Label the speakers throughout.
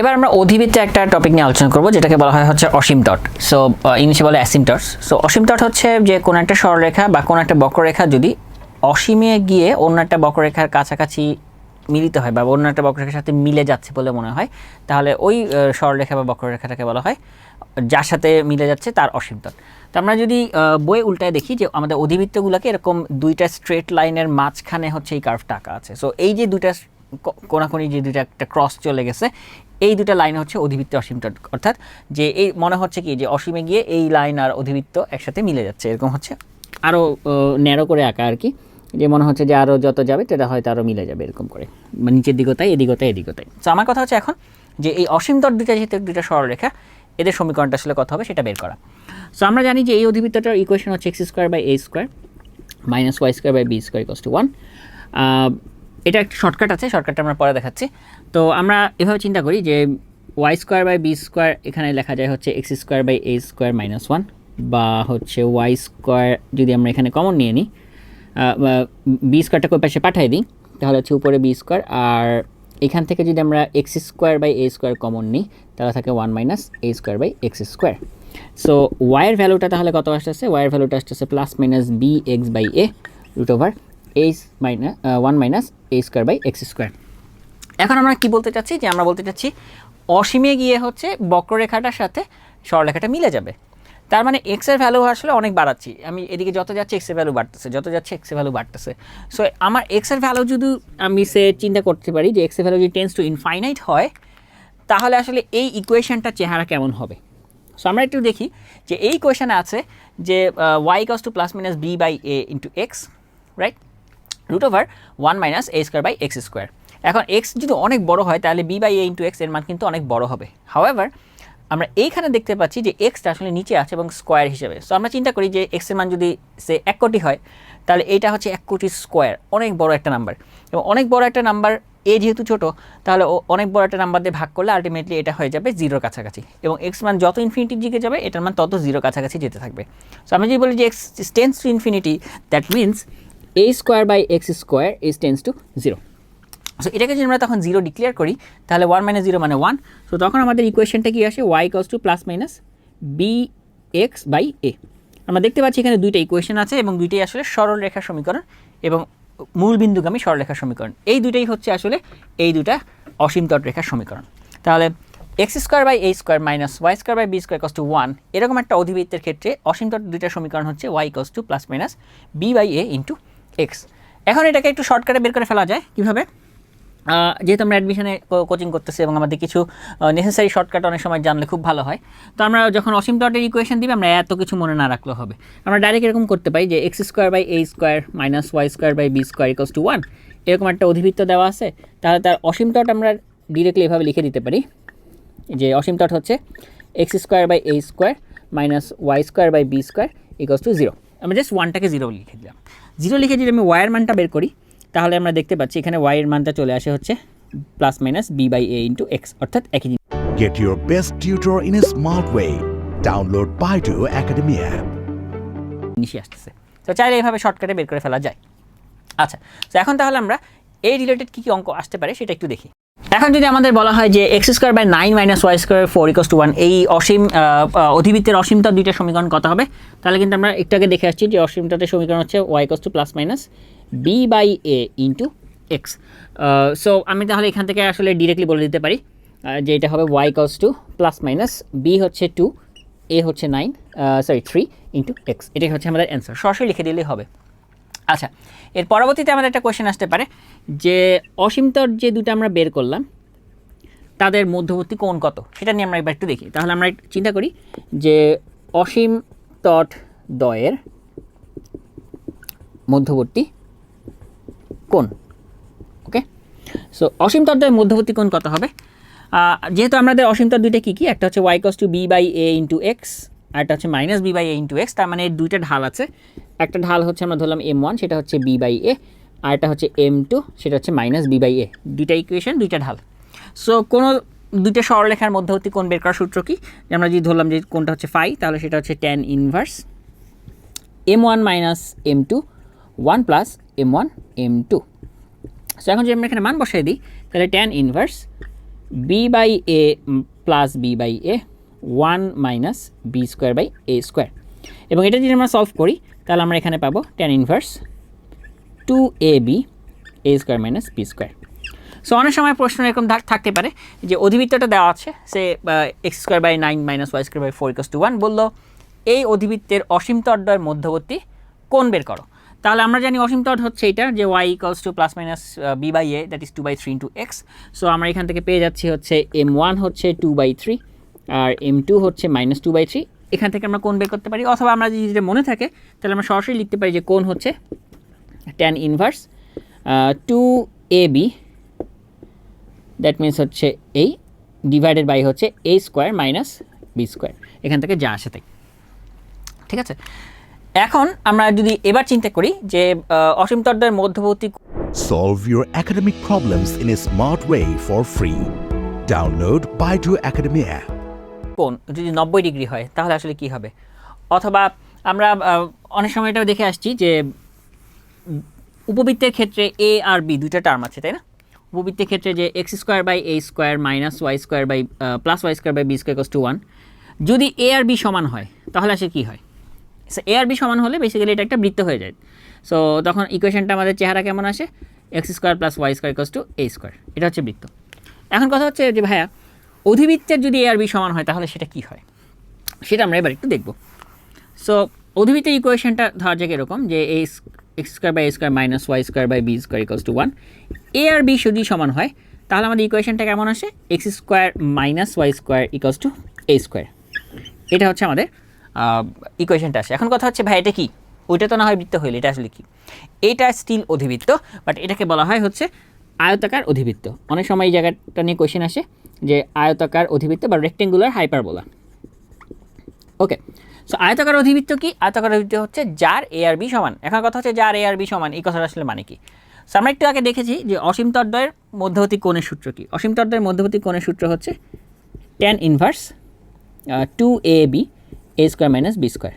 Speaker 1: এবার আমরা অধিবৃত্তে একটা টপিক নিয়ে আলোচনা করব, যেটাকে বলা হয় হচ্ছে অসীম ডট সো ইংলিশে বলে অ্যাসিম ডটস সো অসীম ডট হচ্ছে যে কোনো একটা সরলরেখা বা কোনো একটা বক্ররেখা যদি অসীমে গিয়ে অন্য একটা বক্ররেখার কাছাকাছি মিলিত হয় বা অন্য একটা বক্ররেখার সাথে মিলে যাচ্ছে বলে মনে হয়, তাহলে ওই সরলরেখা বা বক্ররেখাটাকে বলা হয়, যার সাথে মিলে যাচ্ছে তার অসীম ডট তো আমরা যদি বই উল্টায় দেখি যে আমাদের অধিবৃত্তগুলোকে এরকম দুইটা স্ট্রেট লাইনের মাঝখানে হচ্ছে এই কার্ভটা আঁকা আছে। সো এই যে দুইটা কোনাকুনি যে দুইটা একটা ক্রস চলে গেছে এই দুটা লাইন হচ্ছে অধিবৃত্ত অসীম অর্থাৎ যে এই, মনে হচ্ছে কি যে অসীমে গিয়ে এই লাইন আর অধিবৃত্ত একসাথে মিলে যাচ্ছে, এরকম হচ্ছে? আরও ন্যারো করে আঁকা আর কি, যে মনে হচ্ছে যে আরও যত যাবে সেটা হয়তো আরও মিলে যাবে এরকম করে। মানে নিচের দিকে তাই এদিকে তাই এদিকে তাই তো আমার কথা হচ্ছে এখন যে এই অসীম দুইটা, যেহেতু দুইটা সরলরেখা, এদের সমীকরণটা আসলে কথা হবে সেটা বের করা। সো আমরা জানি যে এই অধিবৃত্তটার ইকুয়েশন হচ্ছে X square by A square minus Y square by B square equals to one এটা একটা শর্টকাট আছে শর্টকাটটা আমরা পরে দেখাচ্ছি। তো আমরা এভাবে চিন্তা করি যে Y square by B square এখানে লেখা যায় হচ্ছে X square by A square minus one বা হচ্ছে ওয়াই স্কোয়ার যদি আমরা এখানে কমন নিয়ে নিই বি স্কোয়ারটা কোই পাশে পাঠিয়ে দিই, তাহলে হচ্ছে উপরে বি স্কোয়ার আর এখান থেকে যদি আমরা X square by A square common নিই, তাহলে থাকে one minus A square by X square so ওয়াইয়ের ভ্যালুটা তাহলে কত আসতেছে? ওয়াইয়ের ভ্যালুটা আসতেছে plus minus B X by A root over A minus one minus A square by X square এখন আমরা কি বলতে চাচ্ছি? যে আমরা বলতে চাচ্ছি, অসীমে গিয়ে হচ্ছে বক্ররেখাটার সাথে সরলরেখাটা মিলে যাবে। তার মানে এক্সের ভ্যালু আসলে অনেক বাড়াচ্ছি। আমি এদিকে যত যাচ্ছে এক্সের ভ্যালু বাড়তেছে। যত যাচ্ছে এক্সের ভ্যালু বাড়তেছে। সো আমার এক্সের ভ্যালু যদি আমি সে চিন্তা করতে পারি যে এক্সের ভ্যালু যদি টেন্স টু ইনফাইনাইট হয়, তাহলে আসলে এই ইকুয়েশনটা চেহারা কেমন হবে? সো আমরা একটু দেখি যে এই কোয়েশনে আছে যে Y equals to plus minus B by A into X right root over one minus A square by X square এখন এক্স যদি অনেক বড় হয়, তাহলে বি বাই এ ইন্টু এক্সের মান কিন্তু অনেক বড় হবে। হাওয়েভার আমরা এইখানে দেখতে পাচ্ছি যে এক্সটা আসলে নিচে আছে এবং স্কোয়ার হিসেবে। সো আমরা চিন্তা করি যে এক্সের মান যদি সে এক কোটি হয়, তাহলে এইটা হচ্ছে এক কোটি স্কোয়ার অনেক বড় একটা নাম্বার এবং অনেক বড় একটা নাম্বার এ যেহেতু ছোট, তাহলে ও অনেক বড় একটা নাম্বার দিয়ে ভাগ করলে আলটিমেটলি এটা হয়ে যাবে জিরোর কাছাকাছি। এবং এক্স মান যত ইনফিনিটির দিকে যাবে, এটার মান তত জিরো কাছাকাছি যেতে থাকবে। সো আমি যদি বলি যে X tends to infinity that means A square by X square is tends to zero so এটাকে যদি আমরা তখন জিরো ডিক্লেয়ার করি, তাহলে ওয়ান মাইনাস জিরো মানে ওয়ান সো তখন আমাদের ইকুয়েশনটা কি আসে? Y equals to plus minus B X by A আমরা দেখতে পাচ্ছি এখানে দুইটা ইকুয়েশন আছে এবং দুইটাই আসলে সরল রেখার সমীকরণ এবং মূল বিন্দুগামী সরলরেখার সমীকরণ। এই দুইটাই হচ্ছে আসলে এই দুটা অসীম তট রেখার সমীকরণ। তাহলে X square by A square minus Y square by B square equals to one এরকম একটা অধিবৃত্তের ক্ষেত্রে অসীম তট দুইটা সমীকরণ হচ্ছে Y equals to plus minus B by A into X এখন এটাকে একটু শর্টকাটে বের করে ফেলা যায়। কীভাবে? যেহেতু আমরা অ্যাডমিশনে কোচিং করতেছি এবং আমাদের কিছু নেসেসারি শর্টকাট অনেক সময় জানলে খুব ভালো হয়। তো আমরা যখন অসীম ডটের ইকুয়েশন দিবে, আমরা এত কিছু মনে না রাখলেও হবে। আমরা ডাইরেক্ট এরকম করতে পারি যে X square by A square minus Y square by B square equals to one এরকম একটা অধিবৃত্ত দেওয়া আছে। তাহলে তার অসীম ডট আমরা ডিরেক্টলি এভাবে লিখে দিতে পারি। যে অসীম ডট হচ্ছে X square by A square minus Y square by B square equals to zero আমরা জাস্ট ওয়ানটাকে জিরো লিখে দিলাম। জিরো লিখে যদি আমি ওয়াইয়ের মানটা বের করি তাহলে আমরা দেখতে পাচ্ছি এখানে ওয়াইয়ের মানটা চলে আসে হচ্ছে plus minus B by A into X অর্থাৎ একই জিনিস।
Speaker 2: Get your best tutor in a smart way. Download Baidu Academy app.
Speaker 1: জিনিসই আসতেছে। তো চাইলে এইভাবে শর্টকাটে বের করে ফেলা যায়। আচ্ছা তো এখন তাহলে আমরা এই রিলেটেড কী কী অঙ্ক আসতে পারে সেটা একটু দেখি। এখন যদি আমাদের বলা হয় যে X square by nine minus Y square four equals to one এই অসীম অধিবৃত্তের অসীমতা দুইটা সমীকরণ কত হবে? তাহলে কিন্তু আমরা একটু আগে দেখে আসছি যে অসীমতাতে সমীকরণ হচ্ছে Y equals to plus minus B by A into X so আমি তাহলে এখান থেকে আসলে ডিরেক্টলি বলে দিতে পারি যে এটা হবে Y equals to plus minus B হচ্ছে টু এ হচ্ছে nine sorry three into X এটাই হচ্ছে আমাদের অ্যান্সার সরাসরি লিখে দিলেই হবে। আচ্ছা এর পরবর্তীতে আমাদের একটা কোয়েশ্চেন আসতে পারে, যে অসীমতর যে দুটো আমরা বের করলাম, তাদের মধ্যবর্তী কোণ কত? সেটা নিয়ে আমরা একবার একটু দেখি। তাহলে আমরা চিন্তা করি যে অসীম তট দয়ের মধ্যবর্তী কোণ ওকে সো অসীম তত্ত্বের মধ্যবর্তী কোণ কত হবে? যেহেতু আমাদের অসীম দুইটা কী কী? একটা হচ্ছে Y equals to B by A into X আর একটা হচ্ছে minus B by A into X তার মানে দুইটা ঢাল আছে। একটা ঢাল হচ্ছে আমরা ধরলাম এম ওয়ান সেটা হচ্ছে বি বাই এ আর একটা হচ্ছে এম টু সেটা হচ্ছে মাইনাস বি বাই এ দুইটা ইকুয়েশন দুইটা ঢাল। সো কোনো দুইটা সরলরেখার মধ্যবর্তী কোণ বের করার সূত্র কি? যে আমরা যদি ধরলাম যে কোনটা হচ্ছে ফাই তাহলে সেটা হচ্ছে tan inverse M one minus M two one plus M one M two so এখন যদি আমরা এখানে মান বসাই দিই, তাহলে tan inverse B by A plus B by A one minus B square by A square এবং এটা যদি আমরা সলভ করি, তাহলে আমরা এখানে পাবো tan inverse two A B A square minus B square so অনেক সময় প্রশ্ন এরকম থাক- থাকতে পারে যে অধিবৃত্তটা দেওয়া আছে, সে X square by nine minus Y square by four equals to one বলল, এই অধিবৃত্তের অসীম তর্দয়ের মধ্যবর্তী কোণ বের করো। তাহলে আমরা জানি অসীম তড হচ্ছে এটা যে Y equals to plus minus B by A that is two by three into X so আমরা এখান থেকে পেয়ে যাচ্ছি হচ্ছে এম ওয়ান হচ্ছে টু বাই থ্রি আর এম টু হচ্ছে মাইনাস টু বাই থ্রি এখান থেকে আমরা কোন বের করতে পারি। অথবা আমরা যদি যেটা মনে থাকে, তাহলে আমরা সরাসরি লিখতে পারি যে কোন হচ্ছে tan inverse two A B that means হচ্ছে এই ডিভাইডেড বাই হচ্ছে A square minus B square এখান থেকে যা আসে তাই। ঠিক আছে? এখন আমরা যদি এবার চিন্তা করি যে অসীম তর্দের মধ্যবর্তী
Speaker 2: Solve your academic problems in a smart way for free. Download Baidu Academy app.
Speaker 1: কোণ যদি নব্বই ডিগ্রি হয় তাহলে আসলে কি হবে? অথবা আমরা অনেক সময় এটাও দেখে আসছি যে উপবৃত্তের ক্ষেত্রে এ আর বি দুইটা টার্ম আছে তাই না? উপবৃত্তের ক্ষেত্রে যে X square by A square minus Y square by plus Y square by B square to one যদি এ আর বি সমান হয় তাহলে আসলে কী হয়? এ আর বি সমান হলে বেসিক্যালি এটা একটা বৃত্ত হয়ে যায়। সো তখন ইকুয়েশনটা আমাদের চেহারা কেমন আসে? X square plus Y square equals to A square এটা হচ্ছে বৃত্ত। এখন কথা হচ্ছে যে, ভাইয়া, অধিবৃত্তের যদি এ আর বি সমান হয়, তাহলে সেটা কী হয়? সেটা আমরা এবার একটু দেখব। সো অধিবৃত্তের ইকুয়েশনটা ধরা যাক এরকম যে A X square by A square minus Y square by B square equals to one A R B যদি সমান হয়, তাহলে আমাদের ইকুয়েশনটা কেমন আসে? X square minus Y square equals to A square এটা হচ্ছে আমাদের ইকুয়েশনটা আসে। এখন কথা হচ্ছে, ভাই, এটা কি? ওইটা তো না হয় বৃত্ত হইলে, এটা আসলে কি? এটা স্টিল অধিবৃত্ত বাট এটাকে বলা হয় হচ্ছে আয়তাকার অধিবৃত্ত। অনেক সময় এই জায়গাটা নিয়ে কোয়েশ্চেন আসে যে আয়তাকার অধিবৃত্ত বা রেক্টেঙ্গুলার হাইপারবোলা ওকে সো আয়তাকার অধিবৃত্ত কি? আয়তাকার অধিবৃত্ত হচ্ছে যার এ আর বি সমান। এখন কথা হচ্ছে যার এ আর বি সমান, এই কথাটা আসলে মানে কি? সো আমরা একটু আগে দেখেছি যে অসীম তদ্বয়ের মধ্যবর্তী কোণের সূত্র কি? অসীম তদ্বয়ের মধ্যবর্তী কোণের সূত্র হচ্ছে tan inverse two A B A square minus B square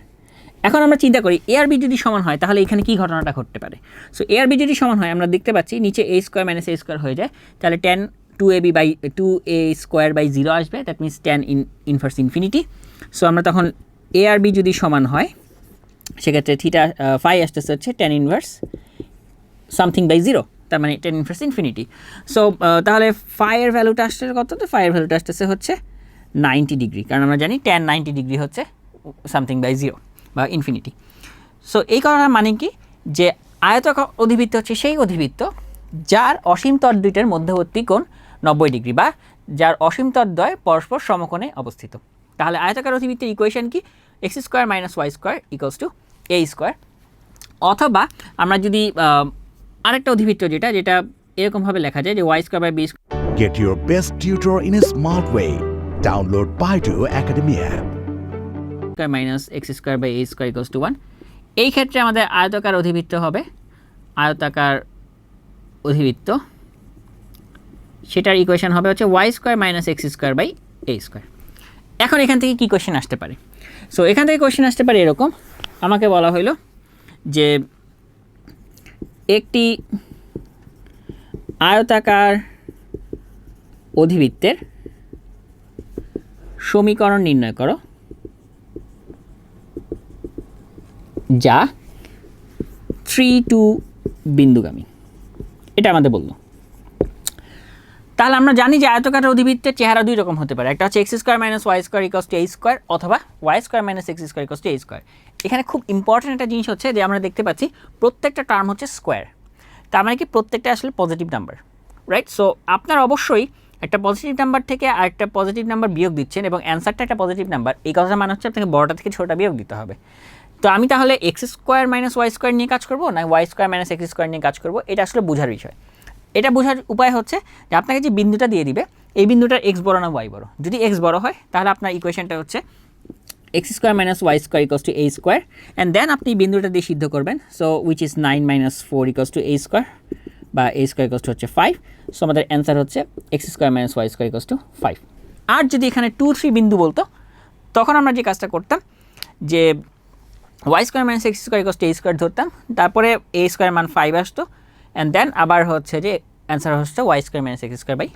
Speaker 1: এখন আমরা চিন্তা করি এ আর বি যদি সমান হয়, তাহলে এখানে কী ঘটনাটা ঘটতে পারে? সো এ আর বি যদি সমান হয়, আমরা দেখতে পাচ্ছি নিচে A square minus A square হয়ে যায়, তাহলে tan two A B by two A square by zero আসবে that means tan in inverse infinity so আমরা তখন এ আর বি যদি সমান হয়, সেক্ষেত্রে থিটা ফাই আসতেছে হচ্ছে tan inverse something by zero তার মানে টেন ইনভার্স ইনফিনিটি সো তাহলে ফাইয়ের ভ্যালুটা আসছে কত? তো ফাইয়ের ভ্যালুটা আসতেছে হচ্ছে নাইনটি ডিগ্রি কারণ আমরা জানি টেন নাইনটি ডিগ্রি হচ্ছে সামথিং বাই জিরো বা ইনফিনিটি সো এই কথাটার মানে কি? যে আয়তক অধিবৃত্ত হচ্ছে সেই অধিবৃত্ত যার অসীম তর দুইটার মধ্যবর্তী কোণ নব্বই ডিগ্রি বা যার অসীম তরদ্বয় পরস্পর সমকোণে অবস্থিত। তাহলে আয়তাকার অধিবৃত্তের ইকুয়েশন কি? X square minus Y square equals to A square অথবা আমরা যদি আরেকটা অধিবৃত্ত যেটা যেটা এরকমভাবে লেখা যায় যে Y square by B
Speaker 2: Get your best tutor in a smart way. Download Baidu Academy app.
Speaker 1: Square minus X square by A square equals to one. এই ক্ষেত্রে আমাদের আয়তাকার অধিবৃত্ত হবে। আয়তাকার অধিবৃত্ত। সেটার ইকুয়েশন হবে হচ্ছে Y square minus X square by A square. এখন এখান থেকে কী কোয়েশ্চেন আসতে পারে? সো এখান থেকে কোয়েশ্চেন আসতে পারে এরকম। আমাকে বলা হইল যে একটি আয়তাকার অধিবৃত্তের সমীকরণ নির্ণয় করো। যা থ্রি টু বিন্দুগামী। এটা আমাদের বলল। তাহলে আমরা জানি যে আয়তকার অধিবৃত্তের চেহারা দুই রকম হতে পারে। একটা হচ্ছে x square minus y square equals to a square অথবা y square minus x square equals to a square এখানে খুব ইম্পর্টেন্ট একটা জিনিস হচ্ছে যে আমরা দেখতে পাচ্ছি প্রত্যেকটা টার্ম হচ্ছে স্কোয়ার তার মানে কি প্রত্যেকটা আসলে পজিটিভ নাম্বার রাইট সো আপনার অবশ্যই একটা পজিটিভ নাম্বার থেকে আরেকটা পজিটিভ নাম্বার বিয়োগ দিচ্ছেন এবং অ্যান্সারটা একটা পজিটিভ নাম্বার এই কথাটা মানে হচ্ছে আপনাকে বড়টা থেকে ছোটটা বিয়োগ দিতে হবে। তো আমি তাহলে x square minus y square নিয়ে কাজ করব না y square minus x square নিয়ে কাজ করব? এটা আসলে বোঝার বিষয়। এটা বোঝার উপায় হচ্ছে যে আপনাকে যে বিন্দুটা দিয়ে দিবে, এই বিন্দুটার এক্স বড় না ওয়াই বড়? যদি এক্স বড় হয়, তাহলে আপনার ইকুয়েশনটা হচ্ছে x square minus y square equals to a square and then আপনি বিন্দুটা দিয়ে সিদ্ধ করবেন। So which is nine minus four equals to a square, বা এ স্কোয়ার ইকস টু হচ্ছে ফাইভ সো আমাদের অ্যান্সার হচ্ছে x square minus y square equals to five আর যদি এখানে টু থ্রি বিন্দু বলতো, তখন আমরা যে কাজটা করতাম, যে y square minus x square equals to a square ধরতাম। তারপরে এ স্কোয়ার মান ফাইভ আসতো। অ্যান্ড দেন আবার হচ্ছে যে অ্যান্সার হচ্ছে y square minus x square by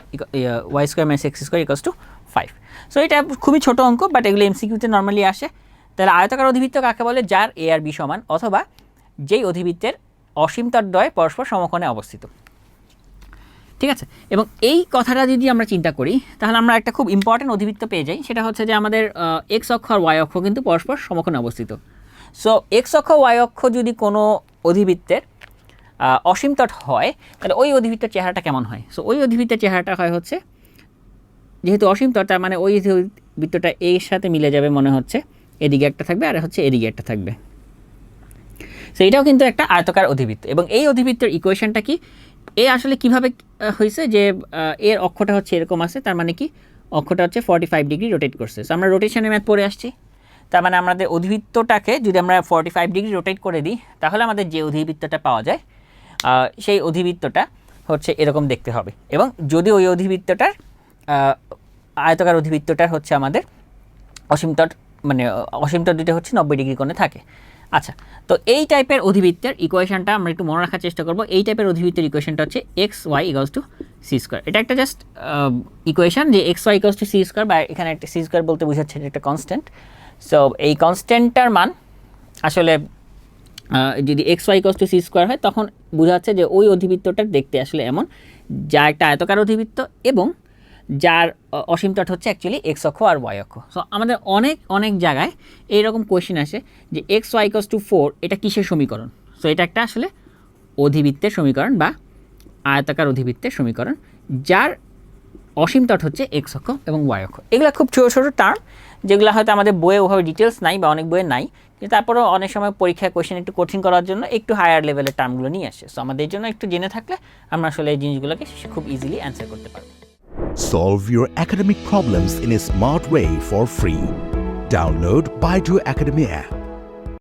Speaker 1: y square minus x square equals to five so এটা খুবই ছোট অঙ্ক বাট এগুলো এমসিকিউতে নর্মালি আসে। তাহলে আয়তাকার অধিবৃত্ত কাকে বলে? যার এ আর বি সমান, অথবা যেই অধিবৃত্তের অসীমতার দ্বয় পরস্পর সমকোণে অবস্থিত। ঠিক আছে? এবং এই কথাটা যদি আমরা চিন্তা করি, তাহলে আমরা একটা খুব ইম্পর্টেন্ট অধিবৃত্ত পেয়ে যাই। সেটা হচ্ছে যে আমাদের এক্স অক্ষ আর ওয়াই অক্ষ কিন্তু পরস্পর সমকোণে অবস্থিত। সো এক্স অক্ষ ওয়াই অক্ষ যদি কোনো অধিবৃত্তের অসীম তট হয়, তাহলে ওই অধিবৃত্তের চেহারাটা কেমন হয়? সো ওই অধিবৃত্তের চেহারাটা হয় হচ্ছে, যেহেতু অসীম তট তার মানে ওই বৃত্তটা এর সাথে মিলে যাবে মনে হচ্ছে, এদিকে একটা থাকবে আর হচ্ছে এদিকে একটা থাকবে। সো এটাও কিন্তু একটা আয়তকার অধিবৃত্ত। এবং এই অধিবৃত্তের ইকুয়েশনটা কি? এ আসলে কীভাবে হয়েছে যে এর অক্ষটা হচ্ছে এরকম আছে, তার মানে কি? অক্ষটা হচ্ছে ফর্টি ফাইভ ডিগ্রি রোটেট করছে। সো আমরা রোটেশনের ম্যাথ পড়ে আসছি। তার মানে আমাদের অধিবৃত্তটাকে যদি আমরা ফর্টি ফাইভ ডিগ্রি রোটেট করে দিই তাহলে আমাদের যে অধিবৃত্তটা পাওয়া যায় সেই অধিবৃত্তটা হচ্ছে এরকম দেখতে হবে। এবং যদি ওই অধিবৃত্তটার আয়তকার অধিবৃত্তটার হচ্ছে আমাদের অসীম তট মানে আহ, অসীম তট দুটো হচ্ছে নব্বই ডিগ্রি কোণে থাকে। আচ্ছা তো এই টাইপের অধিবৃত্তের ইকুয়েশনটা আমরা একটু মনে রাখার চেষ্টা করব। এই টাইপের অধিবৃত্তের ইকুয়েশনটা হচ্ছে x y equals to c square এটা একটা জাস্ট ইকুয়েশন যে x y equals to c square বা এখানে একটা সি স্কোয়ার বলতে বোঝাচ্ছে এটা একটা কনস্ট্যান্ট সো এই কনস্ট্যান্টটার মান আসলে যদি x y equals to c square হয়, তখন বোঝা যাচ্ছে যে ওই অধিবৃত্তটার দেখতে আসলে এমন যা একটা আয়তকার অধিবৃত্ত এবং যার অসীম তট হচ্ছে অ্যাকচুয়ালি এক্স অক্ষ আর ওয়াই অক্ষ। সো আমাদের অনেক অনেক জায়গায় এইরকম কোয়েশ্চেন আসে যে x y equals to four এটা কিসের সমীকরণ? সো এটা একটা আসলে অধিবৃত্তের সমীকরণ বা আয়তাকার অধিবৃত্তের সমীকরণ, যার অসীম তট হচ্ছে এক্স অক্ষ এবং ওয়াই অক্ষ এগুলো খুব ছোটো ছোটো টার্ম যেগুলো হয়তো আমাদের বইয়ে ওভাবে ডিটেলস নাই বা অনেক বইয়ে নাই, কিন্তু তারপরেও অনেক সময় পরীক্ষায় কোয়েশ্চেন একটু কঠিন করার জন্য একটু হায়ার লেভেলের টার্মগুলো নিয়ে আসে সো আমাদের জন্য একটু জেনে থাকলে আমরা আসলে এই জিনিসগুলোকে খুব ইজিলি অ্যান্সার করতে পারব
Speaker 2: Solve your academic problems in a smart way for free. Download Baidu Academy app.